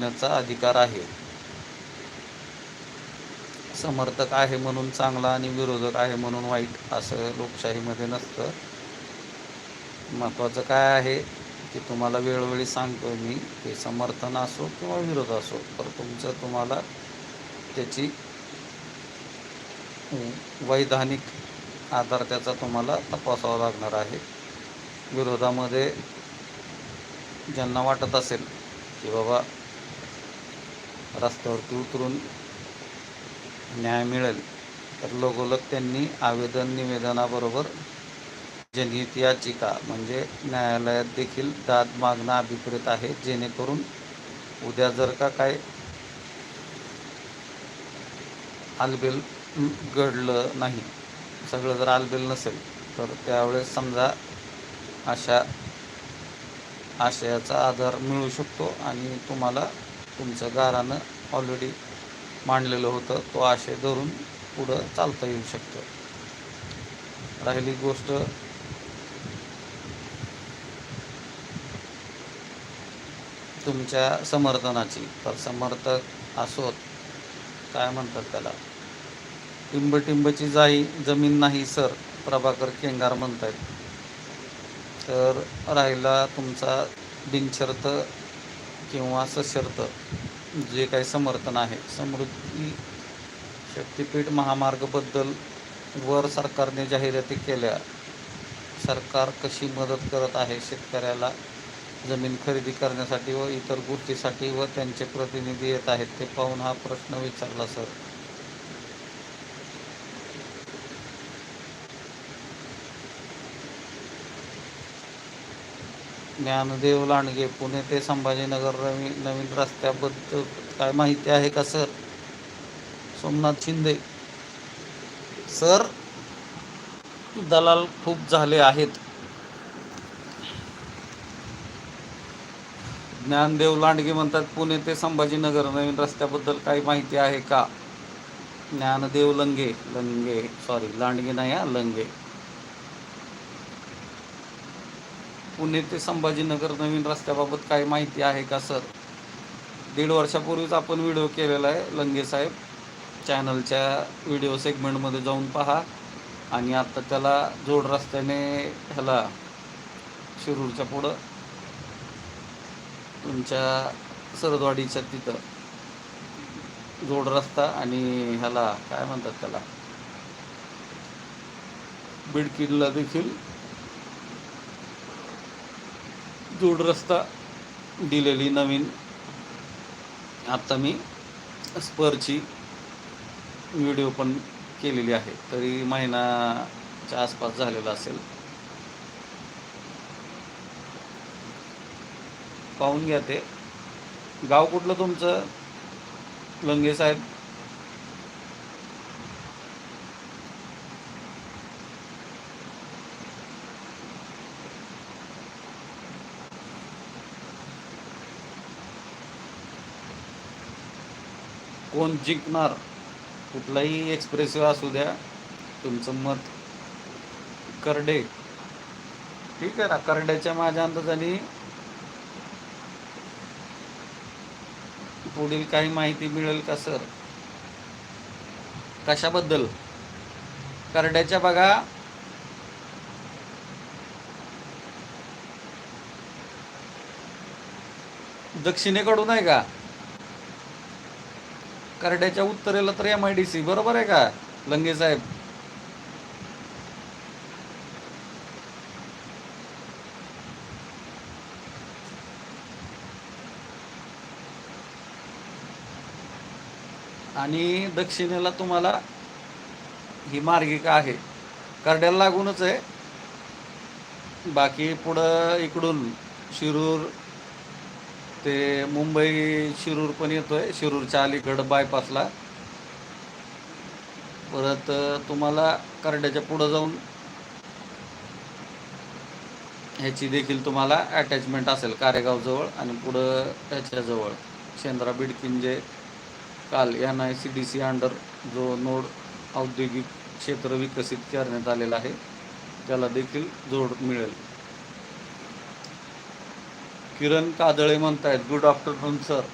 करण्याचा अधिकार आहे. समर्थक आहे म्हणून चांगला आणि विरोधक आहे म्हणून वाईट असं लोकशाहीमध्ये नसतं. महत्त्वाचं काय आहे की तुम्हाला वेळोवेळी सांगतो मी ते समर्थन असो किंवा विरोध असो तर तुमचं तुम्हाला त्याची वैधानिक आधार त्याचा तुम्हाला तपासावा लागणार आहे. विरोधामध्ये ज्यांना वाटत असेल की बाबा रस्त्यावरती उतरून न्याय मिळेल. तर लगोलग त्यांनी आवेदन निवेदनाबरोबर जनहित याचिका म्हणजे न्यायालयात देखील दाद मागणं अभिप्रेत आहे जेणेकरून उद्या जर का काय आलबेल घडलं नाही सगळं जर आलबेल नसेल तर त्यावेळेस समजा अशा आशयाचा आधार मिळू शकतो आणि तुम्हाला तुमचं गारानं ऑलरेडी मांडलेलं होतं. तो आशय धरून पुढं चालता येऊ शकतं. राहिली गोष्ट तुमच्या समर्थनाची. तर समर्थक असोत काय म्हणतात त्याला? टिंबटिंबची जाई जमीन नाही सर प्रभाकर केंगार म्हणतायत. तर राहिला तुमचा बिनशर्त किंवा सशर्त जे काही समर्थन आहे समृद्धी शक्तिपीठ महामार्गबद्दल वर सरकारने जाहिराती केल्या. सरकार कशी मदत करत आहे शेतकऱ्याला? जमीन खरेदी करण्यासाठी व इतर गोष्टीसाठी व त्यांचे प्रतिनिधी येत आहेत ते पाहून हा प्रश्न विचारला सर. ज्ञानदेव लांडगे पुणे ते संभाजीनगर रवी नवीन रस्त्याबद्दल काय माहिती आहे का सर? सोमनाथ शिंदे. सर दलाल खूप झाले आहेत. ज्ञानदेव लांडगे म्हणतात पुणे ते संभाजीनगर नवीन रस्त्याबद्दल काही माहिती आहे का? ज्ञानदेव लंगे लंगे सॉरी लांडगे नाही हा लंगे. पुणे ते संभाजीनगर नवीन रस्त्याबाबत काही माहिती आहे का सर? दीड वर्षापूर्वीच आपण व्हिडिओ केलेला आहे लंगे साहेब. चॅनलच्या व्हिडिओ सेगमेंटमध्ये जाऊन पहा आणि आत्ता त्याला जोड रस्त्याने ह्याला शिरूरच्या पुढं तुमच्या सरदवाडीच्या तिथं जोड रस्ता आणि ह्याला काय म्हणतात त्याला? बिडकिल्ला देखील जोड रस्ता दिलेली नवीन आत्ता मी स्परची व्हिडिओ पण केलेली आहे. तरी महिनाच्या आसपास झालेला असेल. पाहून घ्या ते. गाव कुठलं तुमचं? लंगे साहेब कोण जिंकणार कुठलाही एक्सप्रेसिव्ह असू द्या तुमचं मत करडे. ठीक आहे ना करड्याच्या माझ्या अंदाजाने पुढील काही माहिती मिळेल का सर? कशाबद्दल? करड्याच्या बघा. दक्षिणेकडून आहे का? करड्याच्या उत्तरेला तर एम आय डी सी बरोबर आहे का लंगे साहेब? आणि दक्षिणेला तुम्हाला ही मार्गिका आहे. करड्याला लागूनच आहे. बाकी पुढं इकडून शिरूर ते मुंबई शिरूर पण येतो आहे शिरूरच्या अलीकडं बायपासला परत तुम्हाला करड्याच्या पुढं जाऊन ह्याची देखील तुम्हाला अटॅचमेंट असेल कारेगावजवळ आणि पुढं ह्याच्याजवळ शेंद्रा बिडकिंजे काल N I C D C under जो नोड औद्योगिक क्षेत्र विकसित करण्यात आलेला आहे त्याला देखील जोड मिळेल. किरण कादळे म्हणतायत. Good afternoon sir